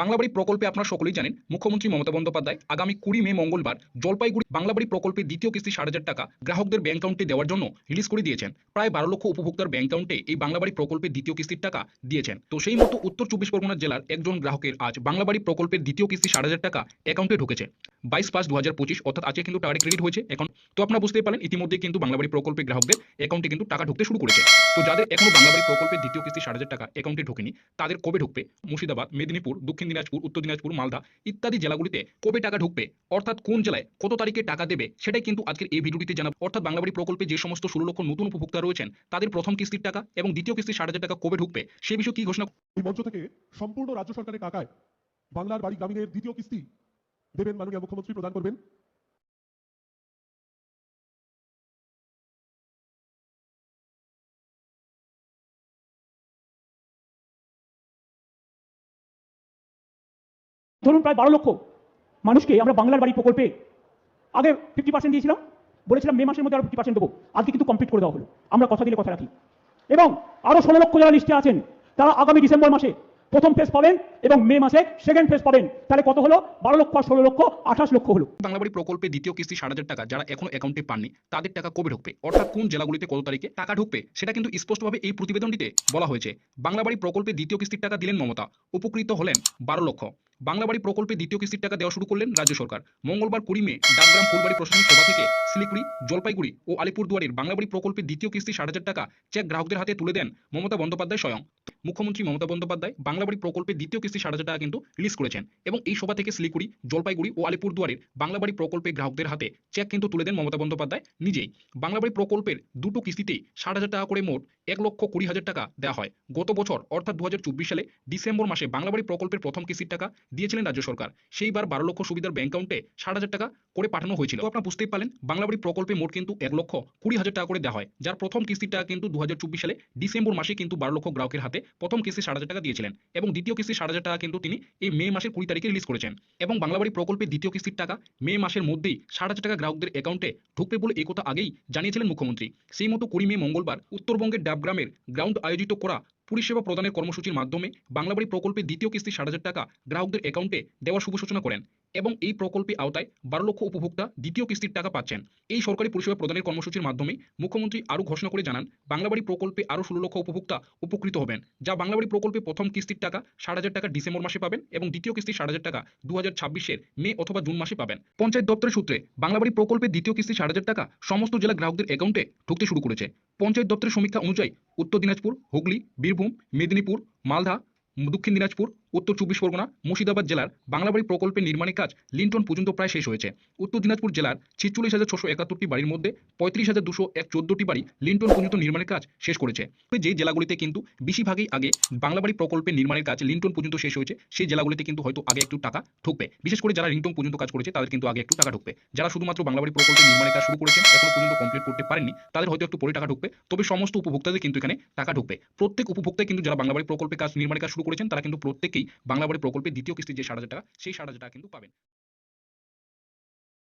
বাংলাবাড়ি প্রকল্পে আপনারা সকলেই জানেন, মুখ্যমন্ত্রী মমতা বন্দ্যোপাধ্যায় আগামী কুড়ি মে মঙ্গলবার জলপাইগুড়ি বাংলাবাড়ি প্রকল্পের দ্বিতীয় কিস্তি ষাট হাজার টাকা গ্রাহকদের ব্যাংক অ্যাকাউন্টে দেওয়ার জন্য রিলিজ করে দিয়েছেন। প্রায় বারো লক্ষ উপভোক্তার ব্যাংক অ্যাকাউন্টে এই বাংলাবাড়ি প্রকল্পের দ্বিতীয় কিস্তির টাকা দিয়েছেন। তো সেই মতো উত্তর চব্বিশ পরগনা জেলার একজন গ্রাহকের আজ বাংলাবাড়ি প্রকল্পের দ্বিতীয় কিস্তি ষাট হাজার টাকা অ্যাকাউন্টে ঢুকেছে। বাইশ পাঁচ দু হাজার পঁচিশ, অর্থাৎ আজকে কিন্তু টাকাটি ক্রেডিট হয়েছে এখন তো আপনারা বুঝতেই পারেন, ইতিমধ্যে কিন্তু বাংলাবাড়ি প্রকল্পের গ্রাহকদের অ্যাকাউন্টে কিন্তু টাকা ঢুকতে শুরু করেছে। তো যাদের এখনও বাংলাবাড়ি প্রকল্পের দ্বিতীয় কিস্তি ষাট হাজার টাকা অ্যাকাউন্টে ঢোকেনি, তাদের কবে ঢুকবে? মুর্শিদাবাদ, মেদিনীপুর, দক্ষিণ দিনাজপুর, উত্তর দিনাজপুর, মালদা ইত্যাদি জেলাগুলিতে কবে টাকা ঢুকবে? অর্থাৎ কোন জেলায় কত তারিখে টাকা দেবে? সেটাই কিন্তু আজকের এই ভিডিওটিতে জানাব। অর্থাৎ বাংলাবাড়ি প্রকল্পে যে সমস্ত ষোলো লক্ষ নতুন উপভোক্তা রয়েছেন, তাদের প্রথম কিস্তির টাকা এবং দ্বিতীয় কিস্তি ষাট হাজার টাকা কবে ঢুকবে? সে বিষয়ে কি ঘোষণা থেকে সম্পূর্ণ রাজ্য সরকারের কাকায় বাংলার বাড়ি গ্রামীণের দ্বিতীয় কিস্তি দেবেন মাননীয় মুখ্যমন্ত্রী প্রদান করবেন। ধরুন প্রায় বারো লক্ষ মানুষকে আমরা বাংলার বাড়ি প্রকল্পে আগে ফিফটি পার্সেন্ট দিয়েছিলাম, বলেছিলাম মে মাসের মধ্যে আরও ফিফটি পার্সেন্ট দেবো। আজকে কিন্তু কমপ্লিট করে দেওয়া হলো। আমরা কথা দিলে কথা রাখি। এবং আরও ষোলো লক্ষ যারা লিস্টে আছেন, তারা আগামী ডিসেম্বর মাসে প্রথম ফেজ পাবেন এবং মে মাসে সেকেন্ড ফেজ পাবেন। তাহলে কত হলো? বারো লক্ষ আর ষোলো লক্ষ, আঠাশ লক্ষ হলো। বাংলাবাড়ি প্রকল্পে দ্বিতীয় কিস্তি ষাট হাজার টাকা, যারা এখনও অ্যাকাউন্টে পাননি, তাদের টাকা কবে ঢুকবে? অর্থাৎ কোন জেলাগুলিতে কত তারিখে টাকা ঢুকবে? সেটা কিন্তু স্পষ্টভাবে এই প্রতিবেদনটিতে বলা হয়েছে। বাংলাবাড়ি প্রকল্পে দ্বিতীয় কিস্তির টাকা দিলেন মমতা। উপকৃত হলেন বারো লক্ষ। বাংলাবাড়ি প্রকল্পে দ্বিতীয় কিস্তির টাকা দেওয়া শুরু করলেন রাজ্য সরকার। মঙ্গলবার কুড়ি মে, ডাকগ্রাম ফুলবাড়ি প্রশাসনিক সভা থেকে শিলিগুড়ি, জলপাইগুড়ি ও আলিপুরদুয়ারের বাংলাবাড়ি প্রকল্পে দ্বিতীয় কিস্তি ষাট হাজার টাকা চেক গ্রাহকদের হাতে তুলে দেন মমতা বন্দ্যোপাধ্যায় স্বয়ং। মুখ্যমন্ত্রী মমতা বন্দ্যোপাধ্যায় বাংলাবাড়ি প্রকল্পের দ্বিতীয় কিস্তি সাড়ে টাকা কিন্তু রিলিজ করেছেন এবং এই সভা থেকে শিলিগুড়ি, জলপাইগুড়ি ও আলিপুরদুয়ারের বাংলাবাড়ি প্রকল্পে গ্রাহকদের হাতে চেক কিন্তু তুলে দেন মমতা বন্দ্যোপাধ্যায় নিজেই। বাংলাবাড়ি প্রকল্পের দুটো কিস্তিতেই ষাট হাজার টাকা করে মোট এক লক্ষ কুড়ি হাজার টাকা দেওয়া হয়। গত বছর, অর্থাৎ দু হাজার চব্বিশ সালে ডিসেম্বর মাসে বাংলাবাড়ি প্রকল্পের প্রথম কিস্তির টাকা দিয়েছিলেন রাজ্য সরকার। সেইবার বারো লক্ষ সুবিধার ব্যাংক অ্যাকাউন্টে ষাট হাজার টাকা করে পাঠানো হয়েছিল। আপনারা বুঝতেই পারলেন, বাংলাবাড়ি প্রকল্পে মোট কিন্তু এক লক্ষ কুড়ি হাজার টাকা করে দেওয়া হয়। যার প্রথম কিস্তির টাকা কিন্তু দুহাজার চব্বিশ সালে ডিসেম্বর মাসে কিন্তু বারো লক্ষ গ্রাহকের হাতে প্রথম কিস্তি ষাট হাজার টাকা দিয়েছিলেন। এবং দ্বিতীয় কিস্তি ষাট হাজার টাকা কিন্তু তিনি এই মে মাসের কুড়ি তারিখে রিলিজ করেছেন। এবং বাংলাবাড়ি প্রকল্পের দ্বিতীয় কিস্তির টাকা মে মাসের মধ্যেই ষাট হাজার টাকা গ্রাহকদের অ্যাকাউন্টে ঢুকবে বলে একথা আগেই জানিয়েছিলেন মুখ্যমন্ত্রী। সেই মতো কুড়ি মে মঙ্গলবার উত্তরবঙ্গের ডাবগ্রামের গ্রাউন্ড আয়োজিত করা পরিষেবা প্রদানের কর্মসূচির মাধ্যমে বাংলাবাড়ি প্রকল্পে দ্বিতীয় কিস্তি ষাট হাজার টাকা গ্রাহকদের অ্যাকাউন্টে দেওয়ার শুভ সূচনা করেন। এবং এই প্রকল্পে আওতায় বারো লক্ষ উপভোক্তা দ্বিতীয় কিস্তির টাকা পাচ্ছেন। এই সরকারি পরিষেবা প্রদানের কর্মসূচির মাধ্যমে মুখ্যমন্ত্রী আরও ঘোষণা করে জানান, বাংলাবাড়ি প্রকল্পে আরও ষোলো লক্ষ উপভোক্তা উপকৃত হবেন, যা বাংলাবাড়ি প্রকল্পে প্রথম কিস্তির টাকা ষাট হাজার টাকা ডিসেম্বর মাসে পাবেন এবং দ্বিতীয় কিস্তি ষাট হাজার টাকা দু হাজার ছাব্বিশের মে অথবা জুন মাসে পাবেন। পঞ্চায়েত দপ্তরের সূত্রে বাংলাবাড়ি প্রকল্পের দ্বিতীয় কিস্তি ষাট হাজার টাকা সমস্ত জেলা গ্রাহকদের অ্যাকাউন্টে ঢুকতে শুরু করেছে। পঞ্চায়েত দপ্তরের সমীক্ষা অনুযায়ী উত্তর দিনাজপুর, হুগলি, বীরভূম, মেদিনীপুর, মালদা, দক্ষিণ দিনাজপুর উত্তর চব্বিশ পরগনা, মুর্শিদাবাদ জেলার বাংলাবাড়ি প্রকল্পের নির্মাণের কাজ লিন্টন পর্যন্ত প্রায় শেষ হয়েছে। উত্তর দিনাজপুর জেলার ছিচল্লিশ হাজার ছশো একাত্তরটি বাড়ির মধ্যে পঁয়ত্রিশ হাজার দুশো এক চোদ্দটি বাড়ি লিন্টন পর্যন্ত নির্মাণের কাজ শেষ করেছে। যে জেলাগুলিতে কিন্তু বেশিরভাগই আগে বাংলাবাড়ি প্রকল্পের নির্মাণের কাজ লিন্টন পর্যন্ত শেষ হয়েছে, সেই জেলাগুলিতে কিন্তু হয়তো আগে একটু টাকা ঢুকবে। বিশেষ করে যারা লিন্টন পর্যন্ত কাজ করেছে, তাদের কিন্তু আগে একটু টাকা ঢুকবে। যারা শুধুমাত্র বাংলাবাড়ি প্রকল্পের নির্মাণের কাজ শুরু করেছেন, এখনও পর্যন্ত কমপ্লিট করতে পারেননি, তাদের হয়তো একটু পরে টাকা ঢুকবে। তবে সমস্ত উপভোক্তাদের কিন্তু এখানে টাকা ঢুকবে। প্রত্যেক উপভোক্তায় কিন্তু যারা বাংলাবাড়ি প্রকল্পের কাজ নির্মাণের কাজ শুরু করেছেন, তারা কিন্তু প্রত্যেকেই বাংলাবাড়ি প্রকল্পের দ্বিতীয় কিস্তির যে ষাট হাজার টাকা, সেই ষাট হাজার টাকা কিন্তু পাবেন।